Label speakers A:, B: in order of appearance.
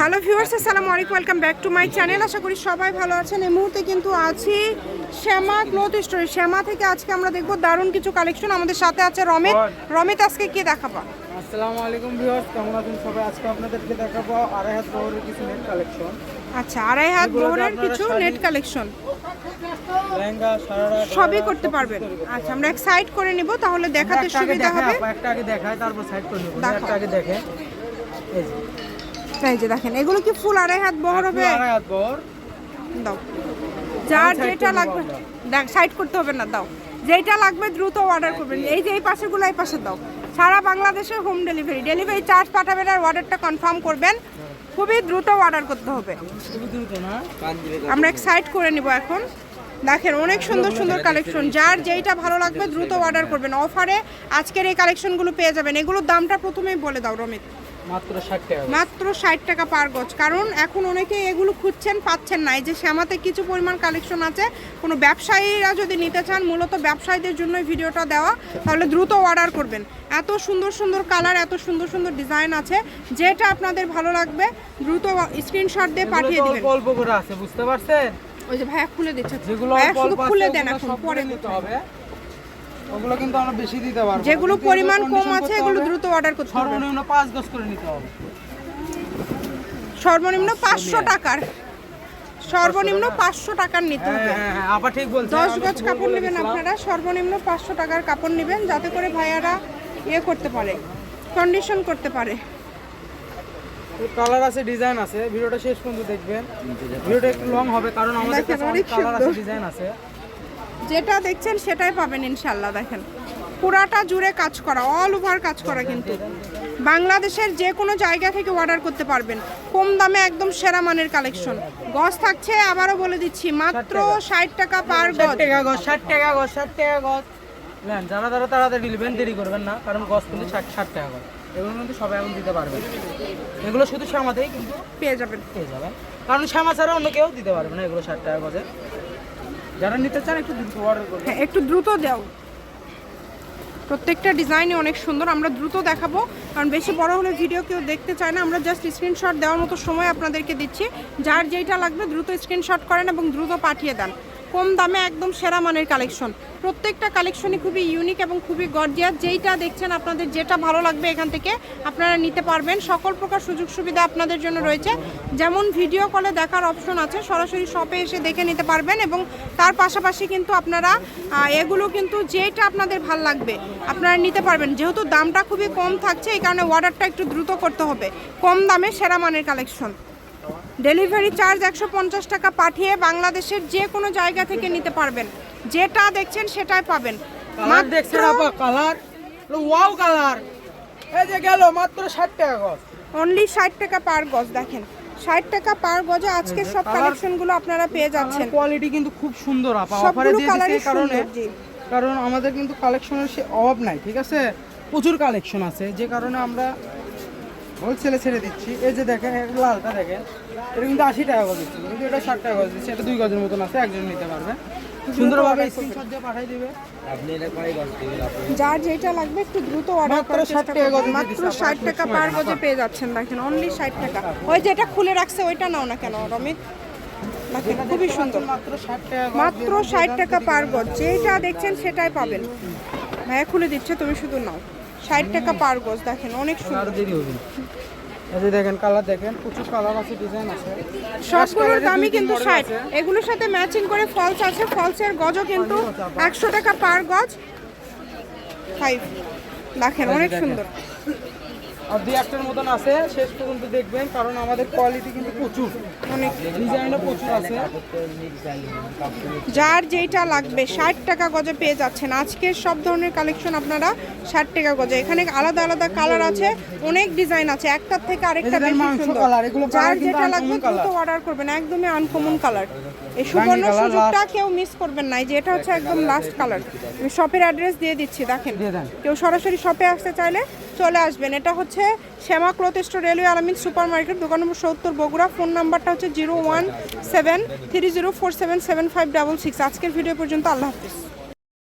A: Hello viewers আসসালামু আলাইকুম welcome back to my channel. আশা করি সবাই ভালো আছেন। এই মুহূর্তে কিন্তু আছি শ্যামা ক্লথ স্টোরে। শ্যামা থেকে আজকে আমরা দেখব দারুণ কিছু কালেকশন। আমাদের সাথে আছে রমিত রমিত আজকে কি দেখাবা?
B: আসসালামু আলাইকুম ভিউয়ার্স কেমন আছেন সবাই? আজকে আপনাদেরকে দেখাবো আড়াই হাত বহরের কিছু নেট কালেকশন
A: আচ্ছা আড়াই হাত বহরের কিছু নেট কালেকশন সবই করতে পারবেন। আচ্ছা আমরা এক সাইড করে নিব তাহলে দেখাতে সুবিধা হবে।
B: একটা আগে দেখায় তারপর সাইড করে নেব। একটা আগে দেখে। এই যে।
A: এই যে দেখেন এগুলো কি ফুল আড়াই হাত বহর হবে?
B: আড়াই হাত বহর।
A: দাও। যার যেটা লাগবে দেখ সাইড করতে হবে না দাও। যেটা লাগবে দ্রুত অর্ডার করবেন। এই যে এই পাশেগুলো এই পাশে দাও। সারা বাংলাদেশে হোম ডেলিভারি ডেলিভারি চার্জ পাঠাবেন আর অর্ডারটা কনফার্ম করবেন। খুবই দ্রুত অর্ডার করতে হবে। আমরা এক সাইড করে নিব এখন। দেখেন অনেক সুন্দর সুন্দর কালেকশন যার যেইটা ভালো লাগবে দ্রুত অর্ডার করবেন। অফারে আজকের এই কালেকশনগুলো পেয়ে যাবেন। এগুলোর দামটা প্রথমেই বলে দাও রমিত।
B: মাত্র ষাট টাকা
A: পার গজ। কারণ এখন অনেকেই এগুলো খুঁজছেন পাচ্ছেন না। এই যে শ্যামাতে কিছু পরিমাণ কালেকশন আছে কোনো ব্যবসায়ীরা যদি নিতে চান মূলত ব্যবসায়ীদের জন্য ভিডিওটা দেওয়া তাহলে দ্রুত অর্ডার করবেন। এত সুন্দর সুন্দর কালার এত সুন্দর সুন্দর ডিজাইন আছে যেটা আপনাদের ভালো লাগবে দ্রুত স্ক্রিনশট দিয়ে পাঠিয়ে দিবেন।
B: অল্প করে আছে বুঝতে পারছেন?
A: ওই যে ভাইয়া খুলে দিচ্ছে।
B: যেগুলো
A: ভাইয়া শুধু খুলে দেন এখন পরে
B: নিতে হবে। ওগুলো কিন্তু আমরা বেশি দিতে পারব
A: যেগুলো পরিমাণ কম আছে এগুলো দ্রুত অর্ডার করতে হবে।
B: সর্বনিম্ন পাঁচ গজ করে নিতে হবে।
A: সর্বনিম্ন পাঁচশো টাকার। সর্বনিম্ন পাঁচশো টাকার নিতে
B: হ্যাঁ
A: হবে।
B: হ্যাঁ হ্যাঁ ঠিক বলছেন
A: দশ
B: আমি
A: গজ কাপড় নেবেন আপনারা সর্বনিম্ন পাঁচশো টাকার কাপড় নেবেন যাতে করে ভাইয়ারা ইয়ে করতে পারে কন্ডিশন করতে পারে।
B: কালার আছে ডিজাইন আছে। ভিডিওটা শেষ পর্যন্ত দেখবেন। ভিডিওটা একটু লং হবে কারণ আমাদের কাছে কালার আছে ডিজাইন আছে।
A: যেটা দেখছেন সেটাই পাবেন ইনশাল্লাহ দেখেন। পুরাটা জুড়ে কাজ করা অল ওভার কাজ করা কিন্তু। বাংলাদেশের যে কোনো জায়গা থেকে অর্ডার করতে পারবেন। কম দামে একদম সেরা মানের কালেকশন গজ থাকছে আবারও বলে দিচ্ছি মাত্র ষাট টাকা। পার গজ।
B: টাকা গজ ষাট টাকা গজ ষাট টাকা গজ। নেন যারা যারা তাড়াতাড়ি নেবেন দেরি করবেন না কারণ গজ কিন্তু ষাট ষাট টাকা গজ। এগুলো কিন্তু সবাই এখন দিতে পারবেন। এগুলো শুধু শ্যামাতেই কিন্তু
A: পেয়ে যাবেন।
B: পেয়ে যাবেন। কারণ শ্যামা ছাড়া অন্য কেউ দিতে পারবে না এগুলো ষাট টাকা গজে যারা নিতে চান, একটু দ্রুত অর্ডার
A: হ্যাঁ একটু দ্রুত দাও প্রত্যেকটা ডিজাইনই অনেক সুন্দর, আমরা দ্রুত দেখাবো। কারণ বেশি বড় হলে ভিডিও কেউ দেখতে চায় না, আমরা জাস্ট স্ক্রিনশট দেওয়ার মতো সময় আপনাদেরকে দিচ্ছি। যার যেইটা লাগবে, দ্রুত স্ক্রিনশট করেন এবং দ্রুত পাঠিয়ে দেন। কম দামে একদম সেরা মানের কালেকশন। প্রত্যেকটা কালেকশনই খুবই ইউনিক এবং খুবই গর্জিয়াস যেইটা দেখছেন আপনাদের যেটা ভালো লাগবে এখান থেকে আপনারা নিতে পারবেন। সকল প্রকার সুযোগ সুবিধা আপনাদের জন্য রয়েছে। যেমন ভিডিও কলে দেখার অপশন আছে, সরাসরি শপে এসে দেখে নিতে পারবেন এবং তার পাশাপাশি কিন্তু আপনারা এগুলো কিন্তু যেটা আপনাদের ভালো লাগবে, আপনারা নিতে পারবেন। যেহেতু দামটা খুবই কম থাকছে, এই কারণে অর্ডারটা একটু দ্রুত করতে হবে। কম দামে সেরা মানের কালেকশন। ডেলিভারি চার্জ একশো পঞ্চাশ টাকা পাঠিয়ে বাংলাদেশের যে কোনো জায়গা থেকে নিতে পারবেন। যেটা দেখছেন সেটাই পাবেন।
B: কালার দেখছেন আপা কালার ওয়াও কালার এই যে গেল মাত্র ষাট টাকা গজ।
A: অনলি ষাট টাকা পার গজ দেখেন। ষাট টাকা পার গজে আজকের সব কালেকশনগুলো আপনারা পেয়ে যাচ্ছেন।
B: কোয়ালিটি কিন্তু খুব সুন্দর আপা। অফারে দিয়ে দিচ্ছে কারণে। কারণ আমাদের কিন্তু কালেকশনের সে অভাব নাই ঠিক আছে? প্রচুর কালেকশন আছে যে কারণে আমরা হোলসেলে ছেড়ে দিচ্ছি। এই যে দেখেন লালটা দেখেন এটা কিন্তু আশি টাকা গজ দিচ্ছি। কিন্তু এটা ষাট টাকা গজ দিচ্ছে। এটা দুই গজের মতন আছে একজন নিতে পারবে। সুন্দরভাবে স্ক্রিনশট দিয়ে পাঠিয়ে দিবে।
A: যার যেটা লাগবে একটু দ্রুত অর্ডার
B: 60 টাকা
A: মাত্র
B: দিচ্ছে,
A: ষাট
B: আপনার
A: টাকা পার গজে পেয়ে যাচ্ছেন। দেখেন অনলি ষাট টাকা। ওই যেটা খুলে রাখছে ওইটা নাও না কেন রমিত? দেখেন খুবই সুন্দর।
B: মাত্র ষাট টাকা
A: পার গজ যেটা দেখছেন সেটাই পাবেন। ভাইয়া খুলে দিচ্ছে তুমি শুধু নাও। ষাট টাকা পার গজ দেখেন অনেক সুন্দর।
B: এই যে দেখেন কালার দেখেন প্রচুর কালার আছে ডিজাইন আছে।
A: সবগুলোর দামই কিন্তু
B: model
A: ষাট।
B: আছে।
A: এগুলোর সাথে ম্যাচিং করে ফলস আছে ফলসের গজও কিন্তু একশো টাকা পার গজ। 5 দেখেন অনেক সুন্দর।
B: আর দুই একটার মতন আছে শেষ পর্যন্ত দেখবেন কারণ আমাদের কোয়ালিটি কিন্তু প্রচুর।
A: অনেক
B: ডিজাইনও প্রচুর আছে।
A: যার যেটা লাগবে ষাট টাকা গজে পেয়ে যাচ্ছেন। আজকের সব ধরনের কালেকশন আপনারা ষাট টাকা গজে। এখানে আলাদা আলাদা কালার আছে অনেক ডিজাইন আছে। একটার থেকে আরেকটা যার যেটা লাগবে দ্রুত অর্ডার করবেন একদমই আনকমন কালার এই সুবর্ণ সুযোগটা কেউ মিস করবেন না। এই যে এটা হচ্ছে একদম লাস্ট কালার আমি শপের অ্যাড্রেস দিয়ে দিচ্ছি দেখেন। কেউ সরাসরি শপে আসতে চাইলে চলে আসবেন। এটা হচ্ছে Shyama cloth store, railway Alamin super market দোকান নম্বর সত্তর, বগুড়া। ফোন নাম্বারটা হচ্ছে zero one seven three zero four seven seven five double six. আজকের ভিডিও পর্যন্ত আল্লাহ হাফিজ।